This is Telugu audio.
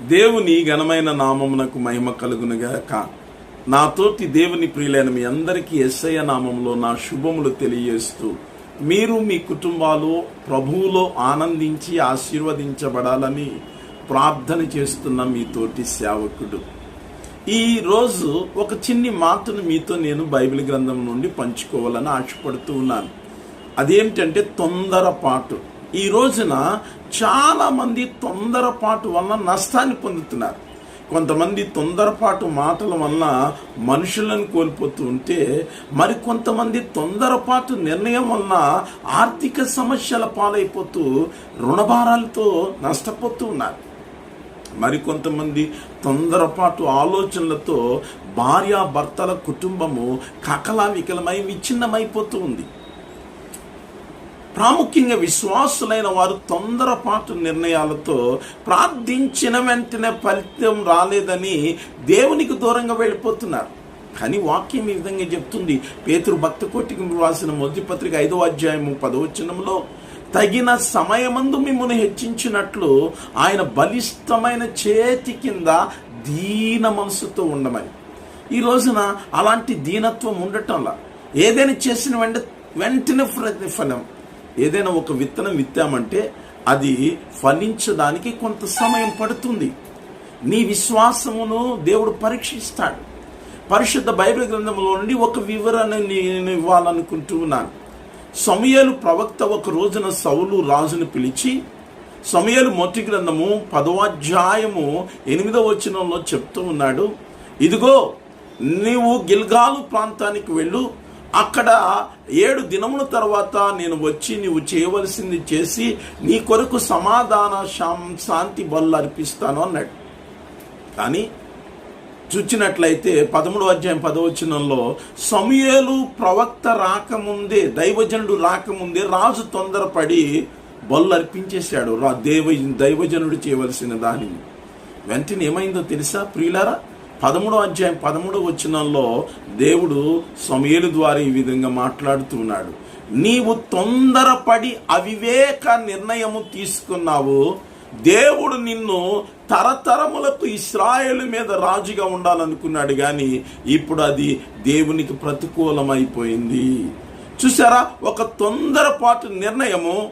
దేవుని ఘనమైన నామమునకు మహిమ కలుగునుగాక నాతోటి దేవుని ప్రియులైన మీ అందరికీ ఎస్ఐ నామంలో నా శుభములు తెలియజేస్తూ మీరు మీ కుటుంబాలు ప్రభువులో ఆనందించి ఆశీర్వదించబడాలని ప్రార్థన చేస్తున్న మీ తోటి సేవకుడు. ఈ రోజు ఒక చిన్ని మాటను మీతో నేను బైబిల్ గ్రంథం నుండి పంచుకోవాలని ఆశపడుతూ ఉన్నాను. అదేమిటంటే తొందరపాటు. ఈ రోజున చాలామంది తొందరపాటు వలన నష్టాన్ని పొందుతున్నారు. కొంతమంది తొందరపాటు మాటల వలన మనుషులను కోల్పోతూ ఉంటే మరికొంతమంది తొందరపాటు నిర్ణయం వలన ఆర్థిక సమస్యల పాలైపోతూ రుణభారాలతో నష్టపోతూ ఉన్నారు. మరికొంతమంది తొందరపాటు ఆలోచనలతో భార్యాభర్తల కుటుంబము కకలా వికలమై విచ్ఛిన్నమైపోతూ ఉంది. ప్రాముఖ్యంగా విశ్వాసులైన వారు తొందరపాటు నిర్ణయాలతో ప్రార్థించిన వెంటనే ఫలితం రాలేదని దేవునికి దూరంగా వెళ్ళిపోతున్నారు. కానీ వాక్యం ఈ విధంగా చెప్తుంది. పేతురు భక్త కోటికి రాసిన మొదటి పత్రిక ఐదో అధ్యాయము పదవచనంలో తగిన సమయమందు మిమ్మల్ని హెచ్చించినట్లు ఆయన బలిష్టమైన చేతి కింద దీన మనసుతో ఉండమని. ఈ రోజున అలాంటి దీనత్వం ఉండటంలా ఏదైనా చేసిన వెంట వెంటనే ప్రతిఫలం ఏదైనా ఒక విత్తనం విత్తామంటే అది ఫలించడానికి కొంత సమయం పడుతుంది. నీ విశ్వాసమును దేవుడు పరీక్షిస్తాడు. పరిశుద్ధ బైబిల్ గ్రంథంలో నుండి ఒక వివరణ నేను ఇవ్వాలనుకుంటూ ఉన్నాను. సమయలు ప్రవక్త ఒక రోజున సౌలు రాజును పిలిచి సమయలు మొదటి గ్రంథము పదవాధ్యాయము ఎనిమిదవ వచనంలో చెప్తూ ఉన్నాడు. ఇదిగో నీవు గిల్గాలు ప్రాంతానికి వెళ్ళు అక్కడ ఏడు దినముల తర్వాత నేను వచ్చి నీవు చేయవలసింది చేసి నీ కొరకు సమాధాన శాం- శాంతి బలు అర్పిస్తాను అన్నాడు. కానీ చూచినట్లయితే పదమూడు అధ్యాయం పదవచనంలో సమయలు ప్రవక్త రాకముందే దైవజనుడు రాకముందే రాజు తొందరపడి బలు అర్పించేశాడు. రా దేవ దైవజనుడు చేయవలసిన దానిని. వెంటనే ఏమైందో తెలుసా ప్రియులారా? పదమూడో అధ్యాయం పదమూడో వచనంలో దేవుడు సమయలు ద్వారా ఈ విధంగా మాట్లాడుతున్నాడు నీవు తొందరపడి అవివేక నిర్ణయము తీసుకున్నావు. దేవుడు నిన్ను తరతరములకు ఇస్రాయేల్ మీద రాజుగా ఉండాలనుకున్నాడు కానీ ఇప్పుడు అది దేవునికి ప్రతికూలమైపోయింది. చూసారా ఒక తొందరపాటు నిర్ణయము